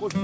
过去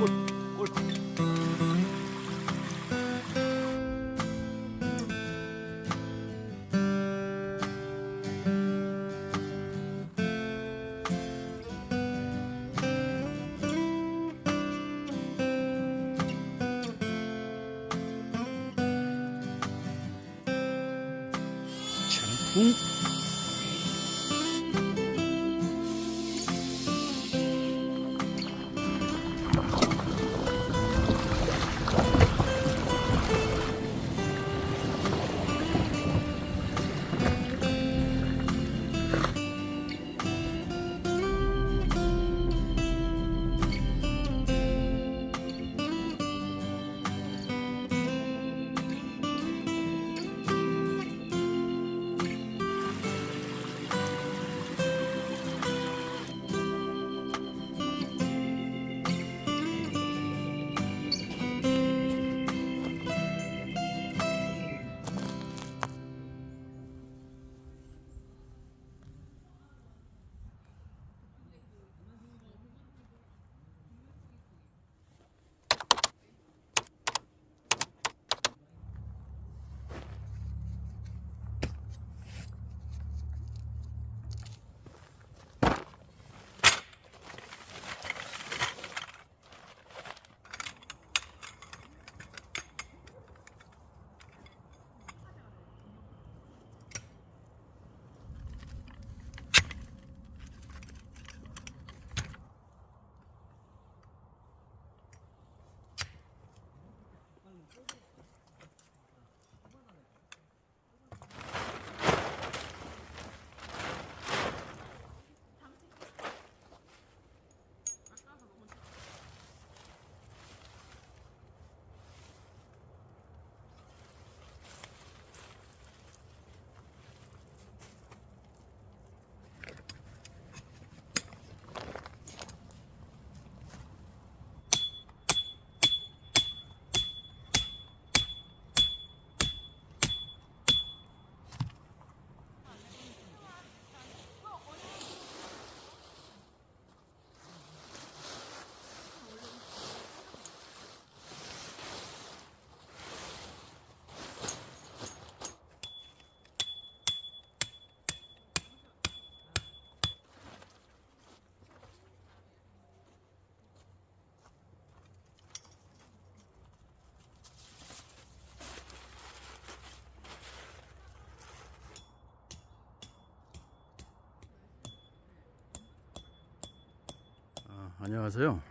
안녕하세요.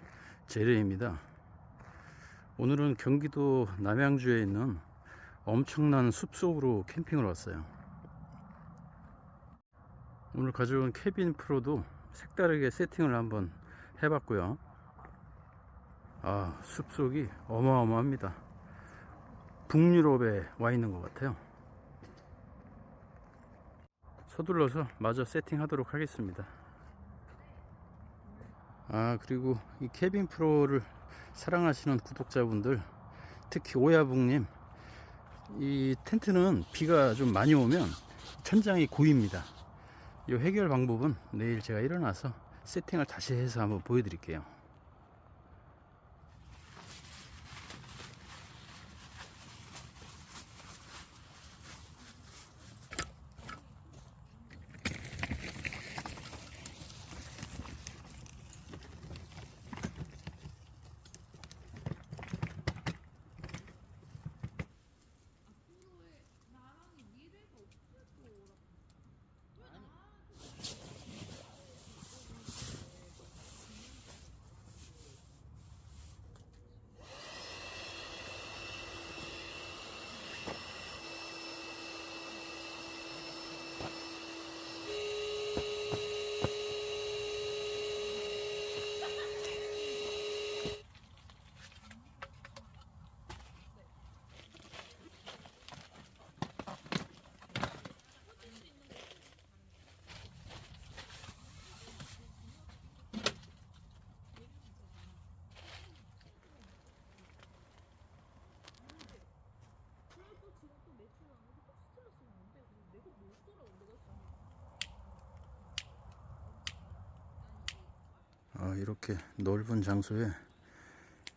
제레입니다. 오늘은 경기도 남양주에 있는 엄청난 숲속으로 캠핑을 왔어요. 오늘 가져온 캐빈 프로도 색다르게 세팅을 한번 해봤고요. 아, 숲속이 어마어마합니다. 북유럽에 와 있는 것 같아요. 서둘러서 마저 세팅하도록 하겠습니다. 아 그리고 이 케빈 프로를 사랑하시는 구독자분들 특히 오야북님 이 텐트는 비가 좀 많이 오면 천장이 고입니다. 이 해결 방법은 내일 제가 일어나서 세팅을 다시 해서 한번 보여드릴게요 아, 이렇게 넓은 장소에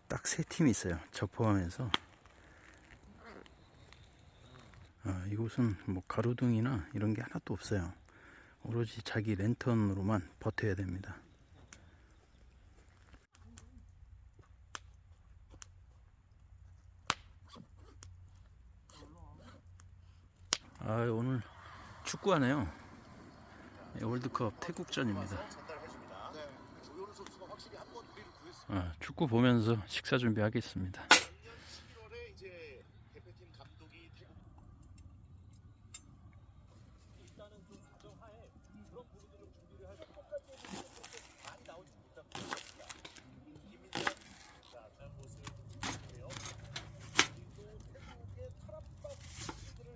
딱 세 팀이 있어요. 저 포함해서. 아, 이곳은 뭐 가로등이나 이런 게 하나도 없어요. 오로지 자기 랜턴으로만 버텨야 됩니다. 아, 오늘 축구하네요. 예, 월드컵 태국전입니다. 아, 축구 보면서 식사 준비하겠습니다. 11월에 이제 대표팀 감독이 태국 일단은 좀 가정하에 그런 부분들을 준비를 하고 똑같이 많이 나오지 못한 부분입니다. 김민재 자, 저 모습을 보고요. 그리고 태국의 타락박 선수들을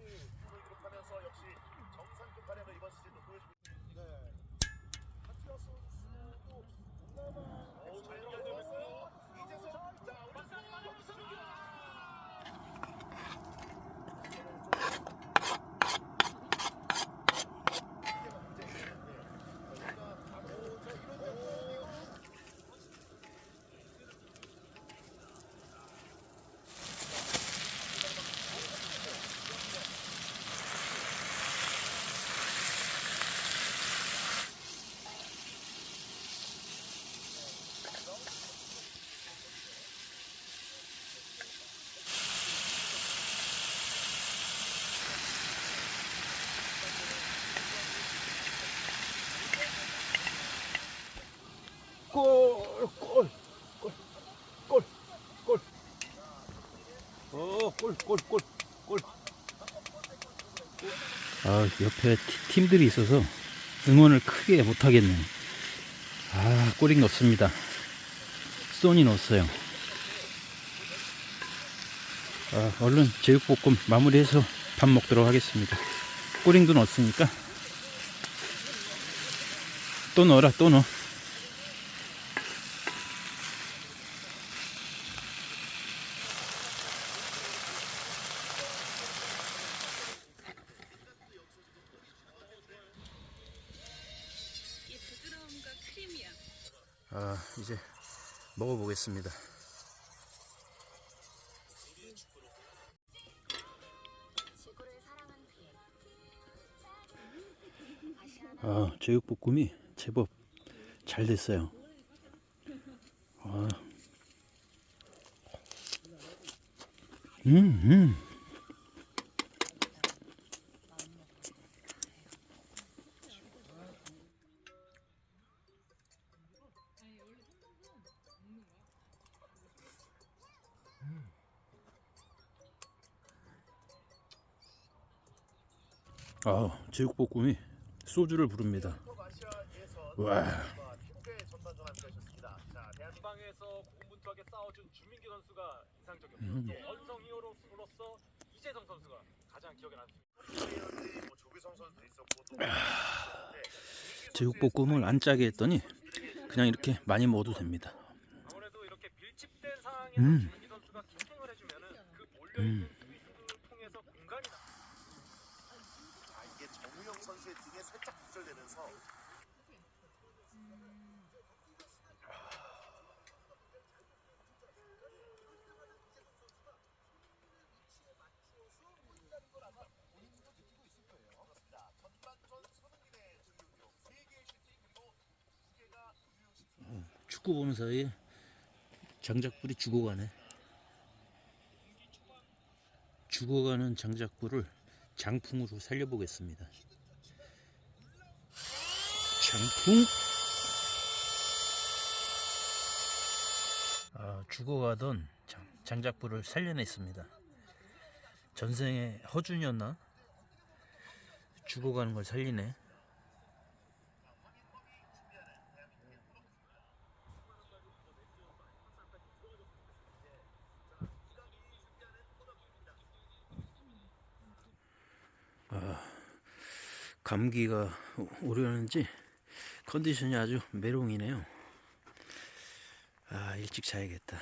골을 기록하면서 역시 정상급 활약을 이번 시즌도 보여주고 있습니다. 네. 하티아 선수도 동남아 어, 잘 연결되고 있어요. 이재성 자, 오른손 역습입니다. 골, 골, 골, 골, 골. 어, 골, 골, 골, 골. 아, 옆에 티- 팀들이 있어서 응원을 크게 못 하겠네. 아, 골이 넣습니다. 소니 넣었어요. 아, 얼른 제육볶음 마무리해서 밥 먹도록 하겠습니다. 꼬링도 넣었으니까 또 넣어라, 또 넣어. 이제 먹어보겠습니다. 아, 제육볶음이 제법 잘 됐어요. 아. 음, 음. 제육볶음이 소주를 부릅니다. 와. 대한민국에서 고군분투하게 싸워준 주민규 선수가 인상적이었고 음. 또 원성 히어로로서 이재성 선수가 가장 기억에 남습니다. 또 제육볶음을 안 짜게 했더니 그냥 이렇게 많이 먹어도 됩니다. 밀집된 상황에서 음. 주민규 선수가 킹킹을 해주면은 그 몰려있는 수비수들을 통해서 공간이 나. 아 이게 정우영 선수의 등에 살짝 구절되면서 축구 보는 사이에 장작불이 죽어가네. 죽어가는 장작불을 장풍으로 살려보겠습니다. 장풍. 아, 죽어가던 장, 장작불을 살려냈습니다. 전생에 허준이었나? 죽어가는 걸 살리네. 감기가 오려는지 컨디션이 아주 메롱이네요. 아, 일찍 자야겠다.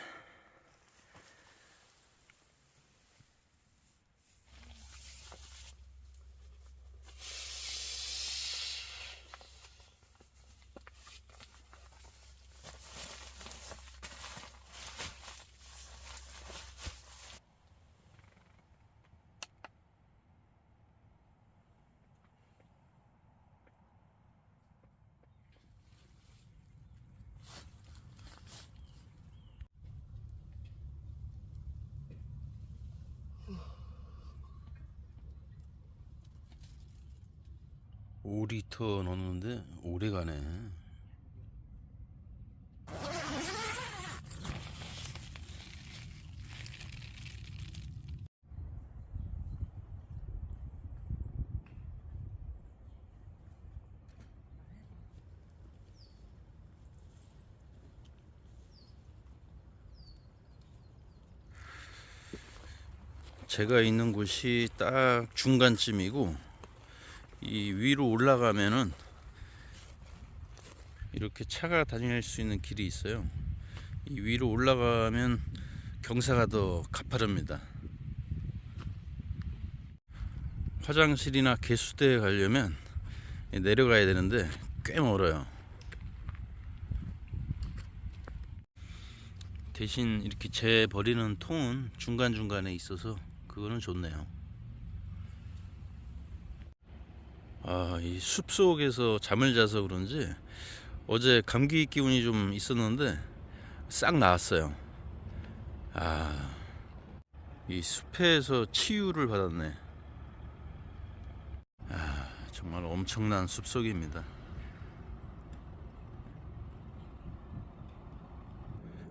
5리터 넣는데 오래 가네. 제가 있는 곳이 딱 중간쯤이고 이 위로 올라가면은 이렇게 차가 다닐 수 있는 길이 있어요. 이 위로 올라가면 경사가 더 가파릅니다. 화장실이나 개수대에 가려면 내려가야 되는데 꽤 멀어요. 대신 이렇게 재 버리는 통은 중간중간에 있어서 그거는 좋네요. 아, 이 숲속에서 잠을 자서 그런지 어제 감기 기운이 좀 있었는데 싹 나았어요. 아, 이 숲에서 치유를 받았네. 아, 정말 엄청난 숲속입니다.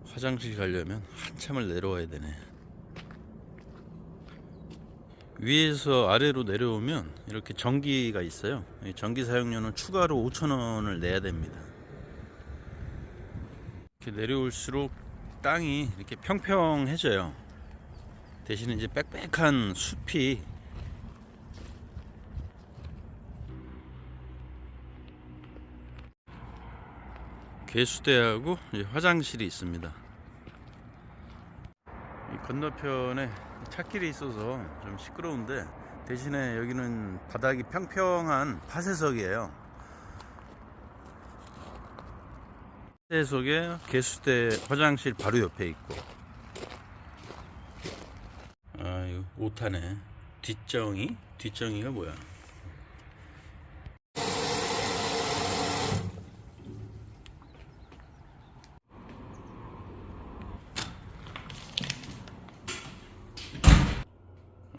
화장실 가려면 한참을 내려와야 되네. 위에서 아래로 내려오면 이렇게 전기가 있어요. 이 전기 사용료는 추가로 5,000원을 내야 됩니다. 이렇게 내려올수록 땅이 이렇게 평평해져요. 대신에 이제 빽빽한 숲이 개수대하고 화장실이 있습니다. 이 건너편에 찻길이 있어서 좀 시끄러운데 대신에 여기는 바닥이 평평한 파쇄석이에요. 파쇄석에 개수대 화장실 바로 옆에 있고. 아, 이거 오타네. 뒷정이? 뒷정이가 뭐야?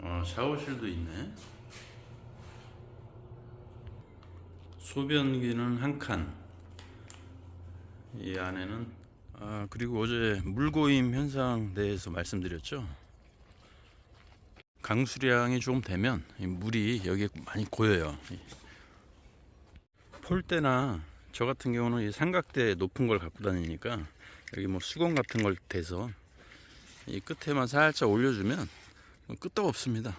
어, 샤워실도 있네. 소변기는 한 칸. 이 안에는 아 그리고 어제 물고임 현상 대해서 말씀드렸죠. 강수량이 좀 되면 이 물이 여기에 많이 고여요. 이 폴대나 저 같은 경우는 이 삼각대 높은 걸 갖고 다니니까 여기 뭐 수건 같은 걸 대서 이 끝에만 살짝 올려주면 끄떡 없습니다.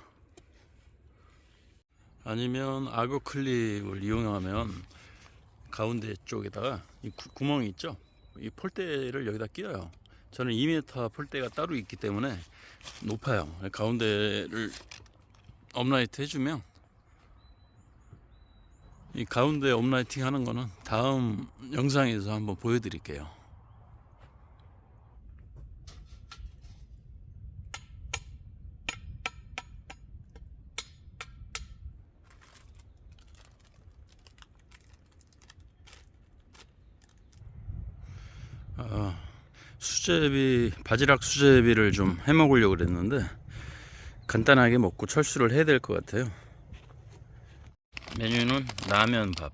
아니면 악어 클립을 이용하면 가운데 쪽에다가 이 구, 구멍이 있죠. 이 폴대를 여기다 끼워요. 저는 2m 폴대가 따로 있기 때문에 높아요. 가운데를 업라이트 해주면 이 가운데 업라이팅 하는 거는 다음 영상에서 한번 보여드릴게요. 수제비 바지락 수제비를 좀 해 먹으려고 그랬는데 간단하게 먹고 철수를 해야 될 것 같아요. 메뉴는 라면 밥.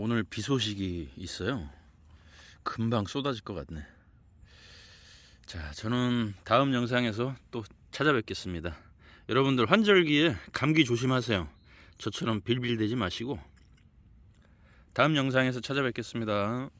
오늘 비 소식이 있어요. 금방 쏟아질 것 같네. 자, 저는 다음 영상에서 또 찾아뵙겠습니다. 여러분들 환절기에 감기 조심하세요. 저처럼 빌빌대지 마시고 다음 영상에서 찾아뵙겠습니다.